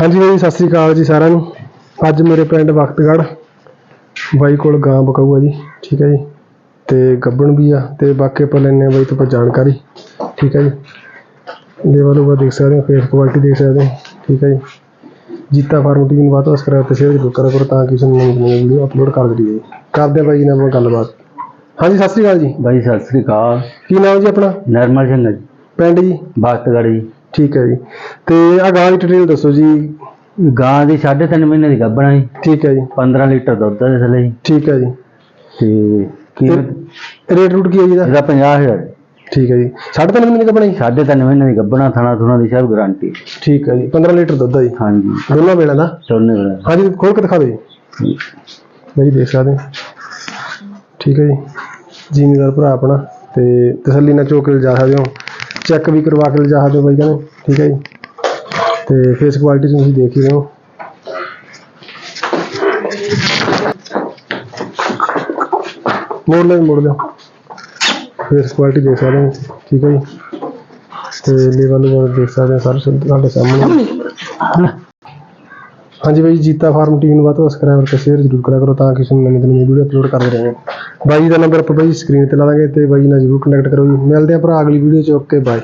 ਹਾਂਜੀ ਬਾਈ ਸਤਿ ਸ੍ਰੀ ਅਕਾਲ ਜੀ ਸਾਰਿਆਂ ਨੂੰ। ਅੱਜ ਮੇਰੇ ਪਿੰਡ ਵਕਤਗੜ੍ਹ ਬਾਈ ਕੋਲ ਗਾਂ ਬਕਾਊ ਆ ਜੀ ਠੀਕ ਹੈ ਜੀ। ਤੇ ਗੱਬਣ ਵੀ ਆ ਤੇ ਬਾਕੀ ਆਪਾਂ ਲੈਣੇ ਬਾਈ ਤੋਂ ਆਪਾਂ ਜਾਣਕਾਰੀ ਠੀਕ ਹੈ ਜੀ। ਲੈਵਲ ਉਹ ਦੇਖ ਸਕਦੇ ਹੋ ਫੇਸ ਕੁਆਲਿਟੀ ਦੇਖ ਸਕਦੇ ਹੋ ਠੀਕ ਹੈ ਜੀ। ਜੀਤਾ ਫਾਰਮ ਟੀਮ ਨੂੰ ਬਾਤ ਸਬਸਕ੍ਰਾਈਬ ਤੇ ਸ਼ੇਅਰ ਜ਼ਰੂਰ ਕਰਿਆ ਕਰੋ ਤਾਂ ਕਿ ਤੁਹਾਨੂੰ ਨਵੀਂ ਨਵੀਂ ਵੀਡੀਓ ਅਪਲੋਡ ਕਰ ਦਈਏ। ਜੀ ਕਰਦੇ ਬਾਈ ਜੀ ਨਾਲ ਆਪਾਂ ਗੱਲਬਾਤ। ਹਾਂਜੀ ਸਤਿ ਸ੍ਰੀ ਅਕਾਲ ਜੀ। ਬਾਈ ਸਤਿ ਸ੍ਰੀ ਅਕਾਲ। ਕੀ ਨਾਮ ਜੀ ਆਪਣਾ? ਨਰਮਲ ਸਿੰਘ ਜੀ, ਪਿੰਡ ਜੀ? ਭਗਤਗੜ੍ਹ ਜੀ। ਠੀਕ ਹੈ ਜੀ। ਤੇ ਆ ਗਾਂ ਦੀ ਡਿਟੇਲ ਦੱਸੋ ਜੀ। ਗਾਂ ਦੀ 3.5 ਮਹੀਨੇ ਦੀ ਗੱਭਣਾ ਜੀ। ਠੀਕ ਹੈ ਜੀ। 15 ਲੀਟਰ ਦੁੱਧ ਦੇ ਥੱਲੇ ਜੀ ਠੀਕ ਹੈ ਜੀ। ਤੇ ਕੀਮਤ ਰੇਟ ਰੂਟ ਕੀ ਹੈ ਜੀ ਦਾ ਇਹਦਾ 50000 ਠੀਕ ਹੈ ਜੀ। ਸਾਢੇ ਤਿੰਨ ਮਹੀਨੇ ਦਾ ਬਣੀ 3.5 ਮਹੀਨੇ ਦੀ ਗੱਭਣਾ ਥਣਾ ਥੁਣਾ ਦੀ ਸਭ ਗਾਰੰਟੀ ਠੀਕ ਹੈ ਜੀ। 15 ਲੀਟਰ ਦੁੱਧ ਆ ਜੀ। ਹਾਂਜੀ। ਦੋਨਾਂ ਵੇਲੇ ਦਾ? ਸੋਨੇ ਵਾਲਾ ਹਾਂਜੀ ਖੋਲ ਕੇ ਦਿਖਾ ਦਿਓ ਜੀ। ਬਾਈ ਦੇਖ ਸਕਦੇ ਹੋ। ਠੀਕ ਹੈ ਜੀ। ਜ਼ਿਮੀਦਾਰ ਭਰਾ ਆਪਣਾ। ਤੇ ਤਸੱਲੀ ਨਾਲ ਚੋਕ ਕੇ ਲਿਜਾ ਸਕਦੇ ਹੋ। ਚੈੱਕ ਵੀ ਕਰਵਾ ਕੇ ਲਿਜਾ ਸਕਦੇ ਹੋ ਬਾਈ ਕਹਿੰਦੇ। ਠੀਕ ਹੈ ਜੀ। ਤੇ ਫੇਸ ਕੁਆਲਿਟੀ ਤੁਸੀਂ ਦੇਖ ਹੀ ਰਹੇ ਹੋ। ਮੋੜ ਲੈ ਮੋੜ ਲਿਓ। ਫੇਸ ਕੁਆਲਿਟੀ ਦੇਖ ਸਕਦੇ ਹੋ ਠੀਕ ਹੈ ਜੀ। ਤੇ ਲੇਵਲ ਵਗੈਰਾ ਦੇਖ ਸਕਦੇ ਹੋ ਸਾਰੇ ਤੁਹਾਡੇ ਸਾਹਮਣੇ। ਹਾਂਜੀ ਬਾਈ ਜੀਤਾ ਫਾਰਮ ਟੀਮ ਨੂੰ ਵੱਧ ਤੋਂ ਸਬਸਕ੍ਰਾਈਬ ਕਰਕੇ ਸ਼ੇਅਰ ਜ਼ਰੂਰ ਕਰਿਆ ਕਰੋ ਤਾਂ ਕਿ ਤੁਹਾਨੂੰ ਨਵੀਂ ਤੋਂ ਨਵੀਂ ਵੀਡੀਓ ਅਪਲੋਡ ਕਰਦੇ ਰਹਾਂਗੇ ਬਾਈ ਦਾ ਨੰਬਰ ਆਪਾਂ ਬਾਈ ਸਕਰੀਨ ਤੇ ਲਾ ਦਾਂਗੇ ਤੇ ਬਾਈ ਨਾਲ ਜ਼ਰੂਰ ਕੰਟੈਕਟ ਕਰੋ ਜੀ। ਮਿਲਦੇ ਆ ਭਰਾ ਅਗਲੀ ਵੀਡੀਓ ਚ ਓਕੇ ਬਾਏ